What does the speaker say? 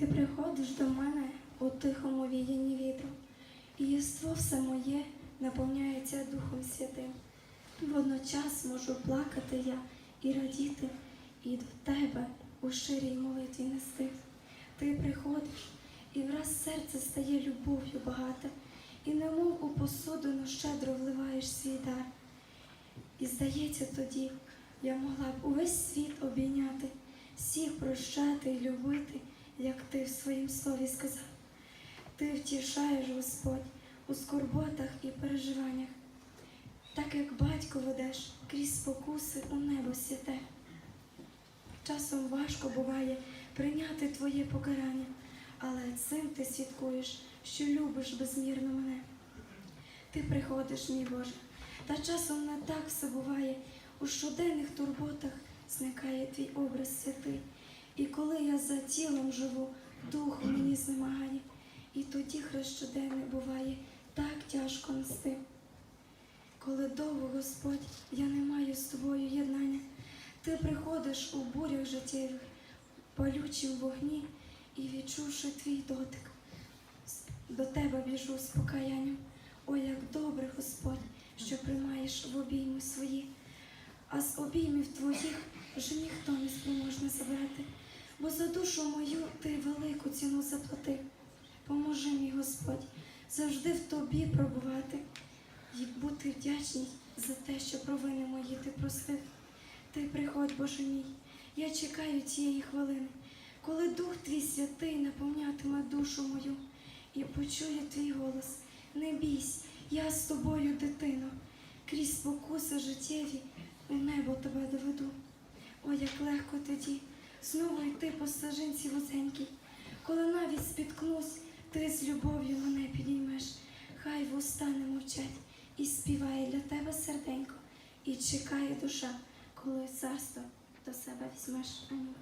Ти приходиш до мене у тихому віянні вітру, і єство все моє наповняється Духом Святим. Водночас можу плакати я і радіти, і до тебе у ширій молитві нести. Ти приходиш, і враз серце стає любов'ю багате, і немов у посудину щедро вливаєш свій дар. І здається тоді, я могла б увесь світ обійняти, всіх прощати і любити, в своїм слові сказав. Ти втішаєш, Господь, у скорботах і переживаннях, так як батько ведеш крізь спокуси у небо святе. Часом важко буває прийняти твоє покарання, але цим ти свідкуєш, що любиш безмірно мене. Ти приходиш, мій Боже, та часом не так все буває. У щоденних турботах зникає твій образ святий. І коли я за тілом живу, дух мені знемагає, і тоді хрест буває так тяжко нести. Коли довго, Господь, я не маю з тобою єднання, ти приходиш у бурях життєвих, палючим вогні, і відчувши твій дотик, до тебе біжу з покаянням. Ой, як добре, Господь, що приймаєш в обійми свої, а з обіймів твоїх вже ніхто не спроможне забрати, бо за душу мою ти ціну заплатив. Поможи мій Господь завжди в тобі пробувати і бути вдячній за те, що провини мої ти простив. Ти приходь, Боже мій, я чекаю цієї хвилини, коли Дух твій святий наповнятиме душу мою і почує твій голос. Не бійсь, я з тобою, дитино, крізь спокуси життєві у небо тебе доведу. Ой, як легко тоді знову йти по стежинці вузенькій, коли навіть спіткнусь, ти з любов'ю мене підіймеш, хай вуста не мовчать і співає для тебе серденько, і чекає душа, коли царство до себе візьмеш. Амінь.